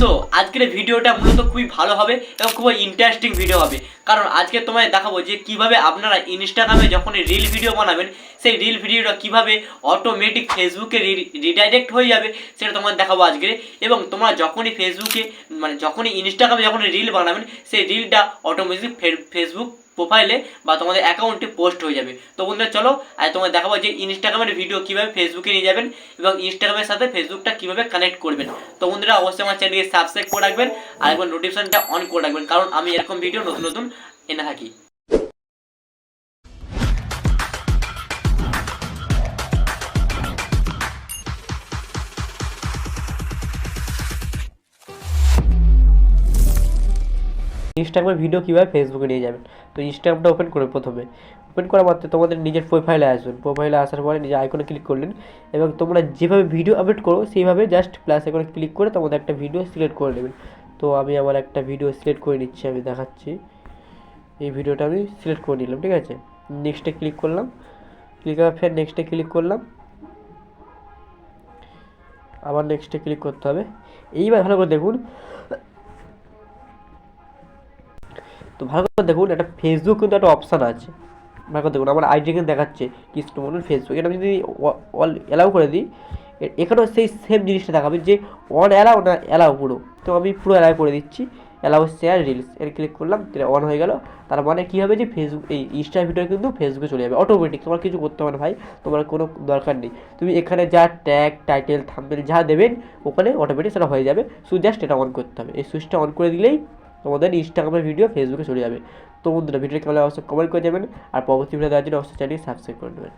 So আজকের ভিডিওটা মূলত খুবই ভালো হবে এবং খুবই ইন্টারেস্টিং ভিডিও হবে। কারণ আজকে তোমায় দেখাবো যে কীভাবে আপনারা ইনস্টাগ্রামে যখন রিল ভিডিও বানাবেন, সেই রিল ভিডিওটা কীভাবে অটোমেটিক ফেসবুকে রিডাইরেক্ট হয়ে যাবে সেটা তোমার দেখাবো আজকে। এবং তোমরা যখনই ফেসবুকে মানে যখনই ইনস্টাগ্রামে যখন রিল বানাবেন, সেই রিলটা অটোমেটিক ফেসবুক প্রোফাইলে বা তোমাদের অ্যাকাউন্টে পোস্ট হয়ে যাবে। তো বন্ধুরা, চলো, আজ তোমাদের দেখাবো যে ইনস্টাগ্রামের ভিডিও কীভাবে ফেসবুকে নিয়ে যাবেন এবং ইনস্টাগ্রামের সাথে ফেসবুকটা কীভাবে কানেক্ট করবেন। তো বন্ধুরা, অবশ্যই আমার চ্যানেলকে সাবস্ক্রাইব করে রাখবেন আর একবার নোটিফিকেশনটা অন করে রাখবেন, কারণ আমি এরকম ভিডিও নতুন নতুন এনে থাকি। ইনস্টাগ্রামের ভিডিও কীভাবে ফেসবুকে নিয়ে যাবেন? তো ইনস্টাগ্রামটা ওপেন করে প্রথমে। ওপেন করা মাত্র তোমাদের নিজের প্রোফাইলে আসবেন প্রোফাইলে আসার পরে নিজের আইকনে ক্লিক করলেন এবং তোমরা যেভাবে ভিডিও আপলোড করো, সেইভাবে জাস্ট প্লাস আইকনে ক্লিক করে তোমাদের একটা ভিডিও সিলেক্ট করে নেবেন। তো আমি আমার একটা ভিডিও সিলেক্ট করে নিচ্ছি, আমি দেখাচ্ছি। এই ভিডিওটা আমি সিলেক্ট করে নিলাম, ঠিক আছে? নেক্সটে ক্লিক করলাম। ক্লিক করার ফের নেক্সটে ক্লিক করলাম। আবার নেক্সটে ক্লিক করতে হবে। এইবার ভালো করে দেখুন তো ভালো করে দেখুন, একটা ফেসবুক কিন্তু একটা অপশান আছে। ভালো করে দেখুন, আমার আইডি কিন্তু দেখাচ্ছে কৃষ্ণমন্ডল ফেসবুক এটা আমি যদি অল অ্যালাউ করে দিই এখানেও সেই সেম জিনিসটা দেখাবে যে অন অ্যালাউ না অ্যালাউ পুরো। তো আমি পুরো অ্যালাউ করে দিচ্ছি অ্যালাউ শেয়ার রিলস এর ক্লিক করলাম অন হয়ে গেল। তার মানে কী হবে যে ফেসবুক এই ইনস্টার ভিডিও কিন্তু ফেসবুকে চলে যাবে অটোমেটিক তোমার কিছু করতে হবে না ভাই, তোমার কোনো দরকার নেই। তুমি এখানে যা ট্যাগ টাইটেল থাম্বনেল যা দেবেন, ওখানে অটোমেটিক সেটা হয়ে যাবে। শুধু জাস্ট এটা অন করতে হবে। এই সুইচটা অন করে দিলেই তোমাদের ইনস্টাগ্রামের ভিডিও ফেসবুকে চলে যাবে। তো বন্ধুরা ভিডিওটা কেমন অবশ্যই কমেন্ট করে দেবেন আর পরবর্তী ভিডিও দেওয়ার জন্য অবশ্যই চ্যানেলটি সাবস্ক্রাইব করে নেবেন।